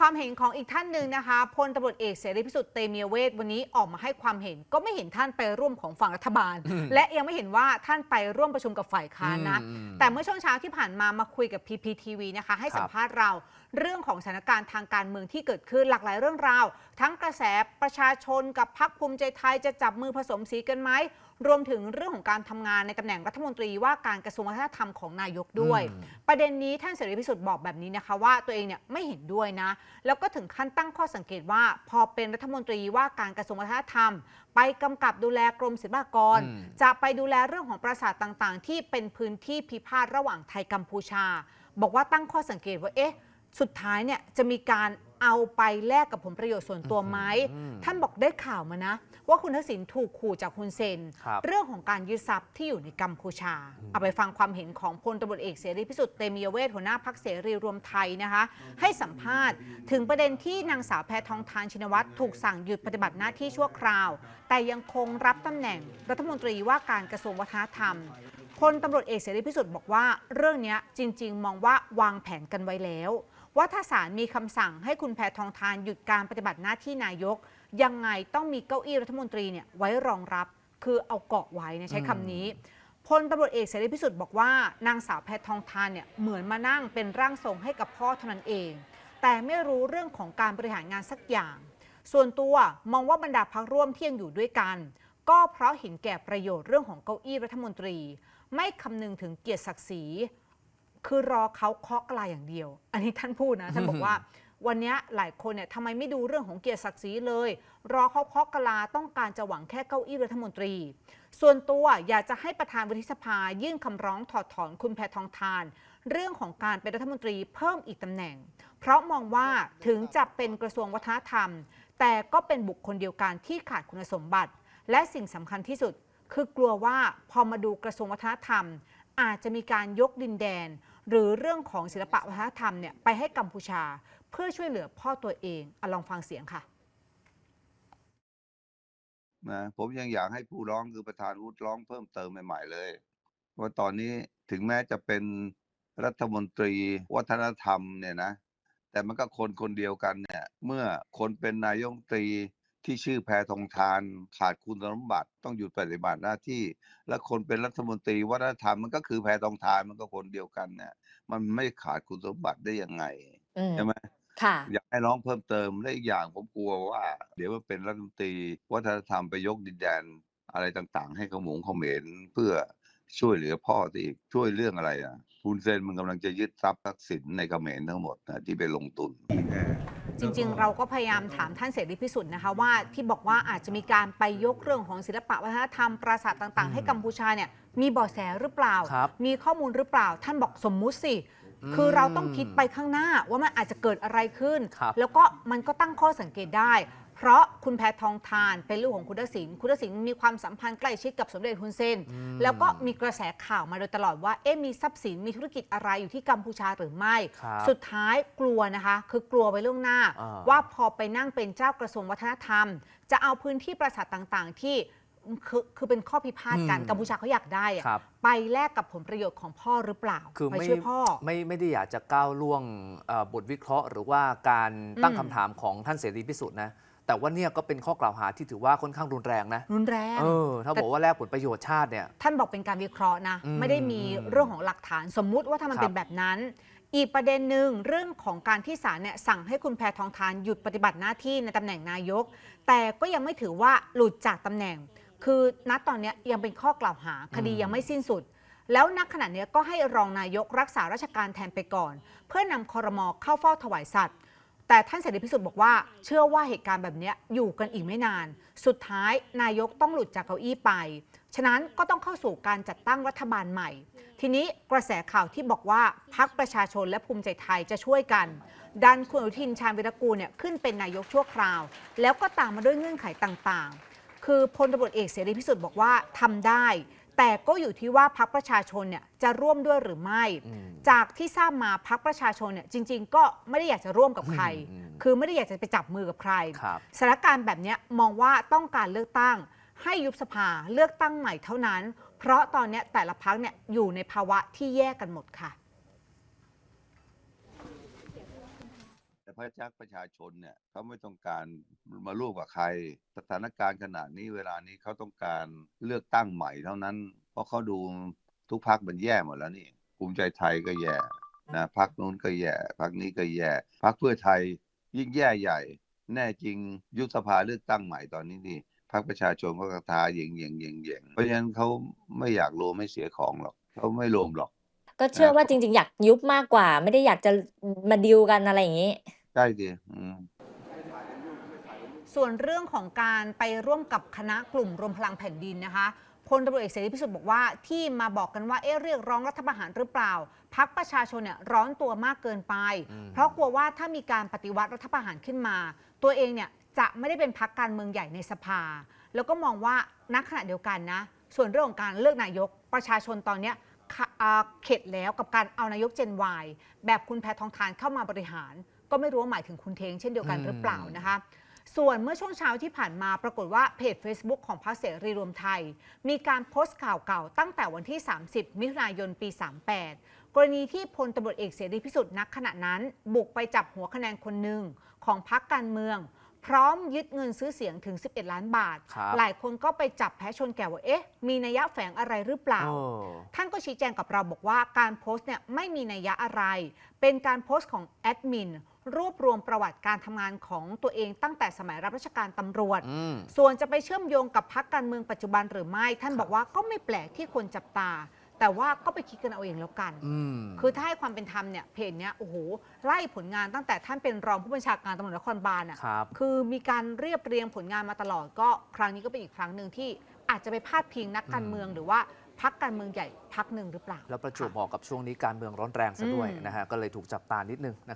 ความเห็นของอีกท่านหนึ่งนะคะพลตำรวจเอกเสรีพิสุทธิ์เตมียเวทวันนี้ออกมาให้ความเห็นก็ไม่เห็นท่านไปร่วมของฝั่งรัฐบาลอืมและยังไม่เห็นว่าท่านไปร่วมประชุมกับฝ่ายค้านนะอืมแต่เมื่อช่วงเช้าที่ผ่านมามาคุยกับ PPTV นะคะ ให้ครับสัมภาษณ์เราเรื่องของสถานการณ์ทางการเมืองที่เกิดขึ้นหลากหลายเรื่องราว ทั้งกระแสประชาชนกับพรรคภูมิใจไทยจะจับมือผสมสีกันไหม รวมถึงเรื่องของการทำงานในตำแหน่งรัฐมนตรีว่าการกระทรวงวัฒนธรรมของนายกด้วยอืมประเด็นนี้ท่านเสรีพิสุทธิ์บอกแบบนี้นะคะว่าตัวเองเนี่ยไม่เห็นด้วยนะ แล้วก็ถึงขั้นตั้งข้อสังเกตว่า พอเป็นรัฐมนตรีว่าการกระทรวงวัฒนธรรม ไปกำกับดูแลกรมศิลปากรอืมจะไปดูแลเรื่องของปราสาทต่างๆ ที่เป็นพื้นที่พิพาทระหว่างไทยกัมพูชา บอกว่าตั้งข้อสังเกตว่าเอ๊ะ สุดท้ายเนี่ยจะมีการเอาไปแลกกับผลประโยชน์ส่วนตัวไหม อืมท่านบอกได้ข่าวมานะ ว่าคุณทักษิณถูกขู่จากคุณเซน ครับเรื่องของการยึดทรัพย์ที่อยู่ในกัมพูชาเอาไปฟังความเห็นของพลตำรวจเอกเสรีพิสุทธิ์เตมียเวทหัวหน้าพักเสรีรวมไทยนะคะ ให้สัมภาษณ์ถึงประเด็นที่นางสาวแพทองทานชินวัตรถูกสั่งหยุดปฏิบัติหน้าที่ชั่วคราว แต่ยังคงรับตำแหน่งรัฐมนตรีว่าการกระทรวงวัฒนธรรม พลตำรวจเอกเสรีพิสุทธิ์บอกว่าเรื่องเนี้ยจริง ๆ มองว่าวางแผนกันไว้แล้ว ว่าถ้าศาลมีคำสั่งให้คุณแพทองทานหยุดการปฏิบัติหน้าที่นายก ยังไงต้องมีเก้าอี้รัฐมนตรีเนี่ยไว้รองรับ คือเอาเกาะไว้นะใช้คำนี้พลตำรวจเอกเสรีพิสุทธิ์บอกว่านางสาวแพทองทานเนี่ยเหมือนมานั่งเป็นร่างทรงให้กับพ่อเท่านั้นเอง แต่ไม่รู้เรื่องของการบริหารงานสักอย่าง ส่วนตัวมองว่าบรรดาพักร่วมที่ยังอยู่ด้วยกัน ก็เพราะเห็นแก่ประโยชน์เรื่องของเก้าอี้รัฐมนตรี ไม่คำนึงถึงเกียรติศักดิ์ศรี คือรอเขาเคาะกลาอย่างเดียว อันนี้ท่านพูดนะท่านบอกว่า วันเนี้ยหลายคนเนี่ยทำไมไม่ดูเรื่องของเกียรติศักดิ์ศรีเลย รอเขาเคาะกลาต้องการจะหวังแค่เก้าอี้รัฐมนตรี ส่วนตัวอยากจะให้ประธานวุฒิสภายื่นคำร้องถอดถอนคุณแพทองทาน เรื่องของการเป็นรัฐมนตรีเพิ่มอีกตำแหน่ง เพราะมองว่าถึงจะเป็นกระทรวงวัฒนธรรม แต่ก็เป็นบุคคลเดียวกันที่ขาดคุณสมบัติ และสิ่งสำคัญที่สุด คือกลัวว่าพอมาดูกระทรวงวัฒนธรรม อาจจะมีการยกดินแดน หรือเรื่องของศิลปะวัฒนธรรมเนี่ยไปให้กัมพูชา เพื่อช่วยเหลือพ่อตัวเองอลองฟังเสียงค่ะนะผมยังอยากให้ผู้ร้องคือประธานวุฒิร้องเพิ่มเติมใหม่ๆเลย ว่าตอนนี้ถึงแม้จะเป็นรัฐมนตรีวัฒนธรรมเนี่ยนะ แต่มันก็คนคนเดียวกันเนี่ย เมื่อคนเป็นนายกตรี ที่ชื่อแพทองทานขาดคุณสมบัติต้องหยุดปฏิบัติหน้าที่ และคนเป็นรัฐมนตรีวัฒนธรรมมันก็คือแพทองทานมันก็คนเดียวกันเนี่ยมันไม่ขาดคุณสมบัติได้ยังไงอืมใช่ไหมค่ะอยากให้ร้องเพิ่มเติมและอีกอย่างผมกลัวว่า เดี๋ยวมันเป็นรัฐมนตรีวัฒนธรรมไปยกดินแดนอะไรต่างๆ ให้ขมงเขมรเพื่อ ช่วยเหลือพ่อที่ช่วยเรื่องอะไรอะคุณเซนมันกำลังจะยึดทรัพย์ทักษิณในเขมรทั้งหมดนะที่ไปลงทุน จริง ๆ เราก็พยายามถามท่านเสรีพิสุทธิ์นะคะว่าที่บอกว่าอาจจะมีการไปยกเรื่องของศิลปะวัฒนธรรมปราสาทต่างๆ ให้กัมพูชาเนี่ยมีเบาะแสหรือเปล่า ครับมีข้อมูลหรือเปล่า ท่านบอกสมมุติสิอืมคือเราต้องคิดไปข้างหน้าว่ามันอาจจะเกิดอะไรขึ้น ครับ แล้วก็มันก็ตั้งข้อสังเกตได้ เพราะคุณแพทองทานเป็นลูกของคุณทักษิณคุณทักษิณมีความสัมพันธ์ใกล้ชิดกับสมเด็จฮุนเซน อืม แล้วก็มีกระแสข่าวมาโดยตลอดว่า เอ๊ะมีทรัพย์สินมีธุรกิจอะไรอยู่ที่กัมพูชาหรือไม่ ครับสุดท้ายกลัวนะคะ คือกลัวไว้ล่วงหน้า อ่า ว่าพอไปนั่งเป็นเจ้ากระทรวงวัฒนธรรม จะเอาพื้นที่ปราสาทต่างๆ ที่คือคือเป็นข้อพิพาทกันอืม กัมพูชาเขาอยากได้อะครับ ไปแลกกับผลประโยชน์ของพ่อหรือเปล่าคือไปไม่ช่วยพ่อ ไม่ไม่ได้อยากจะก้าวล่วงเอ่อบทวิเคราะห์ หรือว่าการตั้งอืม คำถามของท่านเสรีพิสุทธิ์นะ แต่ว่าเนี่ยก็เป็นข้อกล่าวหาที่ถือว่าค่อนข้างรุนแรงนะ รุนแรง เออ ถ้าบอกว่าแลกผลประโยชน์ชาติเนี่ย ท่านบอกเป็นการวิเคราะห์นะ อืมไม่ได้มีเรื่องของหลักฐานสมมุติว่าถ้ามันครับ เป็นแบบนั้น อีกประเด็นหนึ่งเรื่องของการที่ศาลเนี่ยสั่งให้คุณแพทองทานหยุดปฏิบัติหน้าที่ในตำแหน่งนายก แต่ก็ยังไม่ถือว่าหลุดจากตำแหน่ง คือณตอนเนี้ยยังเป็นข้อกล่าวหาคดีอืมยังไม่สิ้นสุด แล้วนักขณะเนี้ยก็ให้รองนายกรักษาราชการแทนไปก่อน เพื่อนำคอรมอเข้าเฝ้าถวายสัตว์ แต่ท่านเสรีพิสุทธิ์บอกว่า เชื่อว่าเหตุการณ์แบบนี้อยู่กันอีกไม่นาน สุดท้ายนายกต้องหลุดจากเก้าอี้ไป ฉะนั้นก็ต้องเข้าสู่การจัดตั้งรัฐบาลใหม่ ทีนี้กระแสข่าวที่บอกว่าพักประชาชนและภูมิใจไทยจะช่วยกัน ดันคุณอนุทินชาญวิรกูลเนี่ยขึ้นเป็นนายกชั่วคราว แล้วก็ตามมาด้วยเงื่อนไขต่างๆ คือพลตำรวจเอกเสรีพิสุทธิ์บอกว่าทำได้ แต่ก็อยู่ที่ว่าพักประชาชนเนี่ยจะร่วมด้วยหรือไม่อืมจากที่ทราบมาพักประชาชนเนี่ยจริง ๆ ก็ไม่ได้อยากจะร่วมกับใครอืมคือไม่ได้อยากจะไปจับมือกับใครครับสถานการณ์แบบเนี้ยมองว่าต้องการเลือกตั้ง ให้ยุบสภาเลือกตั้งใหม่เท่านั้น เพราะตอนเนี้ยแต่ละพักเนี่ยอยู่ในภาวะที่แยกกันหมดค่ะ พระจักประชาชนเนี่ยเขาไม่ต้องการมาร่วมกับใคร สถานการณ์ขนาดนี้เวลานี้เขาต้องการเลือกตั้งใหม่เท่านั้น เพราะเขาดูทุกพักมันแย่หมดแล้วนี่ภูมิใจไทยก็แย่นะพักนู้นก็แย่พักนี้ก็แย่พักเพื่อไทยยิ่งแย่ใหญ่ แน่จริงยุบสภาเลือกตั้งใหม่ตอนนี้นี่พรรคประชาชนก็กระทาเหย่งเหย่งเหย่งเหย่งเพราะฉะนั้นเขาไม่อยากรวมไม่เสียของหรอกเขาไม่รวมหรอก ก็เชื่อนะว่าจริง ๆ อยากยุบมากกว่า ไม่ได้อยากจะมาดิวกันอะไรอย่างนี้ ใช่ดิอืม ส่วนเรื่องของการไปร่วมกับคณะกลุ่มรวมพลังแผ่นดินนะคะพลตำรวจเอกเสรีพิสุทธิ์บอกว่าที่มาบอกกันว่าเอ๊ะเรียกร้องรัฐประหารหรือเปล่า พักประชาชนเนี่ยร้อนตัวมากเกินไป อืม เพราะกลัวว่าถ้ามีการปฏิวัติรัฐประหารขึ้นมา ตัวเองเนี่ยจะไม่ได้เป็นพักการเมืองใหญ่ในสภา แล้วก็มองว่าณขณะเดียวกันนะ ส่วนเรื่องของการเลือกนายกประชาชนตอนเนี้ยขะอ่าเข็ดแล้วกับการเอานายกเจนวายแบบคุณแพทองทานเข้ามาบริหาร ก็ไม่รู้ว่าหมายถึงคุณเทงเช่นเดียวกันหรือเปล่านะคะ ส่วนเมื่อช่วงเช้าที่ผ่านมาปรากฏว่าเพจ Facebook ของพรรคเสรีรวมไทย มีการโพสต์ข่าวเก่าตั้งแต่วันที่ 30 มิถุนายนปี 38 กรณีที่พลตำรวจเอกเสรีพิสุทธิ์นักขณะนั้น บุกไปจับหัวคะแนนคนหนึ่งของพรรคการเมือง พร้อมยึดเงินซื้อเสียงถึง 11 ล้านบาท ครับหลายคนก็ไปจับแพ้ชนแก่ว่า เอ๊ะ มีนัยยะแฝงอะไรหรือเปล่าเออท่านก็ชี้แจงกับเราบอกว่าการโพสต์เนี่ยไม่มีนัยยะอะไร เป็นการโพสต์ของแอดมินรวบรวมประวัติการทำงานของตัวเองตั้งแต่สมัยรับราชการตำรวจ อืม ส่วนจะไปเชื่อมโยงกับพักการเมืองปัจจุบันหรือไม่ ท่านครับบอกว่าก็ไม่แปลกที่คนจับตา แต่ว่าก็ไปคิดกันเอาเองแล้วกัน อืม คือถ้าให้ความเป็นธรรมเนี่ยเพจเนี้ยโอ้โหไล่ผลงานตั้งแต่ท่านเป็นรองผู้บัญชาการตำรวจนครบาลอะครับ คือมีการเรียบเรียงผลงานมาตลอดก็ครั้งนี้ก็เป็นอีกครั้งหนึ่งที่อาจจะไปพาดพิงนักการเมืองหรือว่าพักการเมืองใหญ่พักหนึ่งหรือเปล่าแล้วประจวบค่เหมาะกับช่วงนี้การเมืองร้อนแรงซะด้วยอืม นะฮะก็เลยถูกจับตานิดนึงนะครับ